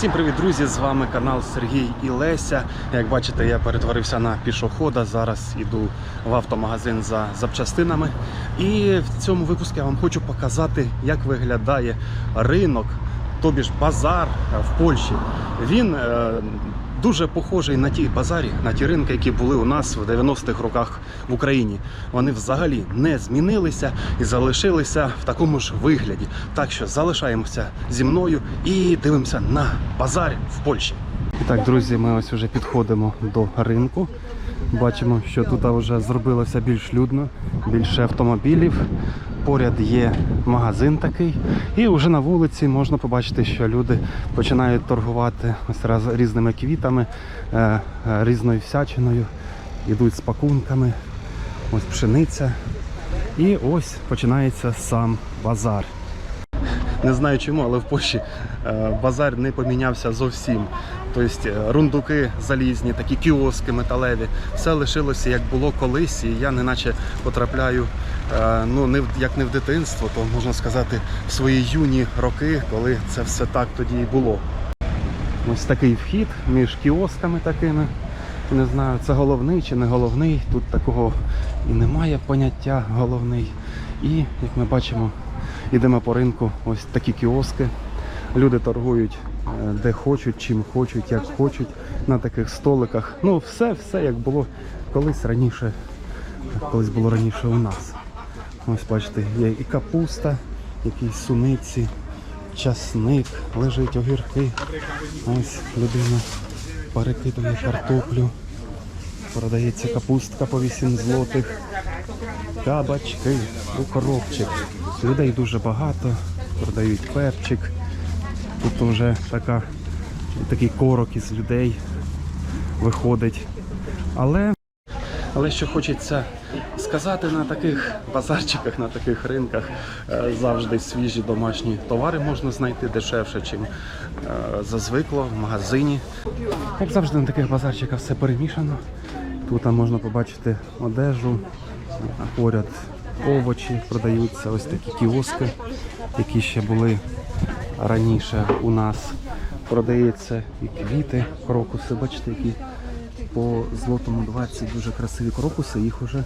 Всім привіт, друзі! З вами канал Сергій і Леся. Як бачите, я перетворився на пішохода. Зараз іду в автомагазин за запчастинами. І в цьому випуску я вам хочу показати, як виглядає ринок, тобі ж базар в Польщі. Він е, дуже похожий на ті базарі, на ті ринки, які були у нас в 90-х роках в Україні. Вони взагалі не змінилися і залишилися в такому ж вигляді. Так що залишаємося зі мною і дивимося на базар в Польщі. І так, друзі, ми ось вже підходимо до ринку. Бачимо, що тут вже зробилося більш людно, більше автомобілів. Поряд є магазин такий, і вже на вулиці можна побачити, що люди починають торгувати ось раз різними квітами, е, е, різною всячиною, йдуть з пакунками, ось пшениця. І ось починається сам базар. Не знаю чому, але в Польщі е, базар не помінявся зовсім. Тобто е, рундуки залізні, такі кіоски металеві, все лишилося як було колись, і я неначе потрапляю е, ну, як не в дитинство, то можна сказати, в свої юні роки, коли це все так тоді і було. Ось такий вхід між кіосками такими. Не знаю, це головний чи не головний. Тут такого і немає поняття головний. І як ми бачимо, йдемо по ринку, ось такі кіоски. Люди торгують е, де хочуть, чим хочуть, як хочуть, на таких столиках. Ну, все, все як було колись раніше, колись було раніше у нас. Ось бачите, є і капуста, якісь суниці, часник, лежить огірки. Ось людина перекидує картоплю. Продається капустка по 8 злотих. Кабачки, укропчик. Людей дуже багато, продають перчик. Тут вже така, такий корок із людей виходить. Але, але що хочеться сказати на таких базарчиках, на таких ринках, е, завжди свіжі домашні товари можна знайти дешевше, чим е, зазвикло в магазині. Як завжди на таких базарчиках все перемішано. Тут можна побачити одежу, поряд овочі продаються, ось такі кіоски, які ще були раніше у нас. Продається і квіти, крокуси, бачите, які по злотому 20 дуже красиві крокуси, їх вже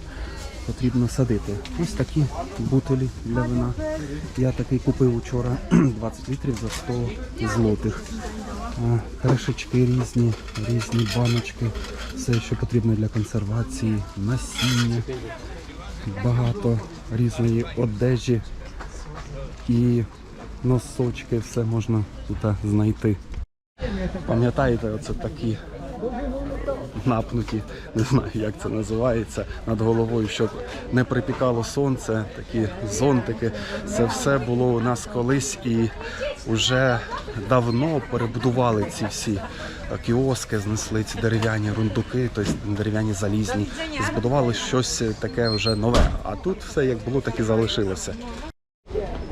потрібно садити. Ось такі бутилі для вина. Я такий купив вчора 20 літрів за 100 злотих. Е, Кришечки різні, різні баночки, все, що потрібно для консервації, насіння, багато різної одежі і носочки, все можна тут знайти. Пам'ятаєте, оце такі напнуті, не знаю, як це називається, над головою, щоб не припікало сонце, такі зонтики. Це все було у нас колись і вже давно перебудували ці всі кіоски, знесли ці дерев'яні рундуки, тобто дерев'яні залізні. Збудували щось таке вже нове. А тут все як було, так і залишилося.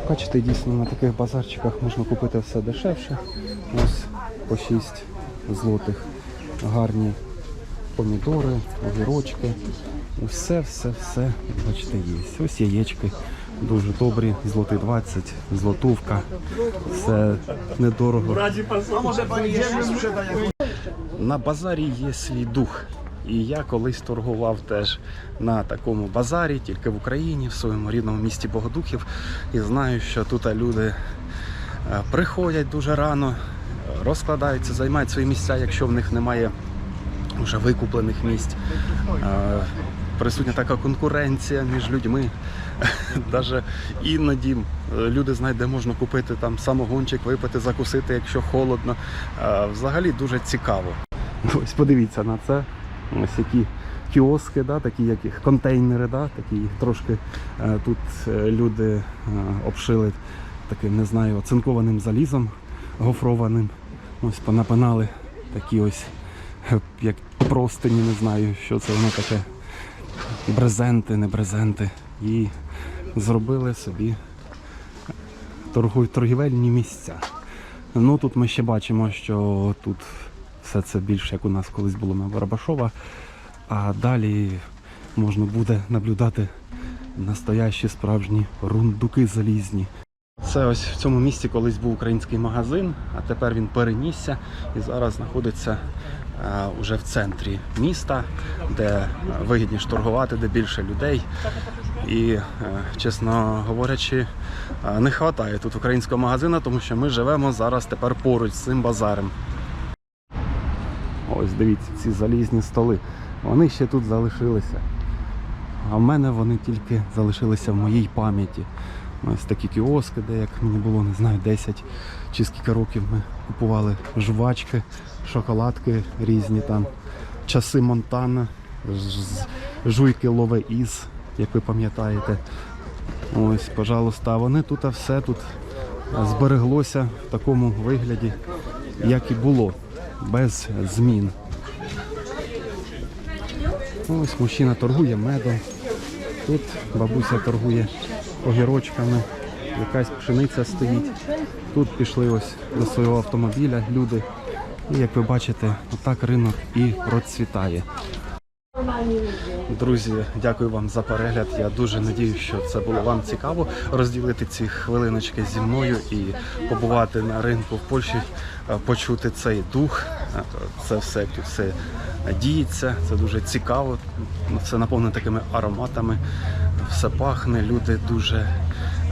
Бачите, дійсно на таких базарчиках можна купити все дешевше. Ось по 6 злотих. Гарні помідори, огірочки. Усе, все, все, бачите, є. Ось яєчки дуже добрі, злотий 20, злотувка. Все недорого. На базарі є свій дух. І я колись торгував теж на такому базарі, тільки в Україні, в своєму рідному місті Богодухів. І знаю, що тут люди е, приходять дуже рано, е, розкладаються, займають свої місця, якщо в них немає вже викуплених місць. Е, Присутня така конкуренція між людьми. Навіть іноді люди знають, де можна купити там самогончик, випити, закусити, якщо холодно. Взагалі дуже цікаво. Ось подивіться на це. Ось які кіоски, да, такі як контейнери, да, такі їх трошки е, тут е, люди е, обшили таким, не знаю, оцинкованим залізом гофрованим. Ось понапинали такі ось, як простині, не знаю, що це воно таке. Брезенти, не брезенти. І зробили собі торгівельні місця. Ну тут ми ще бачимо, що тут все це більше як у нас колись було на Барабашова. А далі можна буде наблюдати настоящі справжні рундуки залізні. Це ось в цьому місці колись був український магазин, а тепер він перенісся і зараз знаходиться е, уже в центрі міста, де е, вигідніше торгувати, де більше людей. І, е, чесно говорячи, е, не вистачає тут українського магазину, тому що ми живемо зараз тепер поруч з цим базарем. Ось дивіться, ці залізні столи. Вони ще тут залишилися. А в мене вони тільки залишилися в моїй пам'яті. Ось такі кіоски, де як мені було, не знаю, 10 чи скільки років ми купували жвачки, шоколадки різні там, часи Монтана, жуйки лове із, як ви пам'ятаєте. Ось, пожалуйста, а вони тут а все тут збереглося в такому вигляді, як і було, без змін. Ось мужчина торгує медом. Тут бабуся торгує огірочками, якась пшениця стоїть. Тут пішли ось до свого автомобіля люди. І як ви бачите, отак ринок і процвітає. Друзі, дякую вам за перегляд. Я дуже надію, що це було вам цікаво розділити ці хвилиночки зі мною і побувати на ринку в Польщі, е, почути цей дух. Е, Це все все діється. Це дуже цікаво. Все наповнено такими ароматами. Все пахне. Люди дуже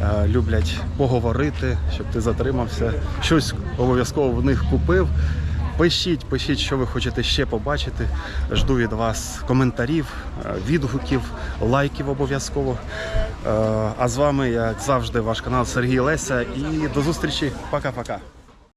е, люблять поговорити, щоб ти затримався. Щось обов'язково в них купив. Пишіть, пишіть, що ви хочете ще побачити. Жду від вас коментарів, е, відгуків, лайків обов'язково. Е, А з вами, як завжди, ваш канал Сергій Леся. І до зустрічі. Пока-пока.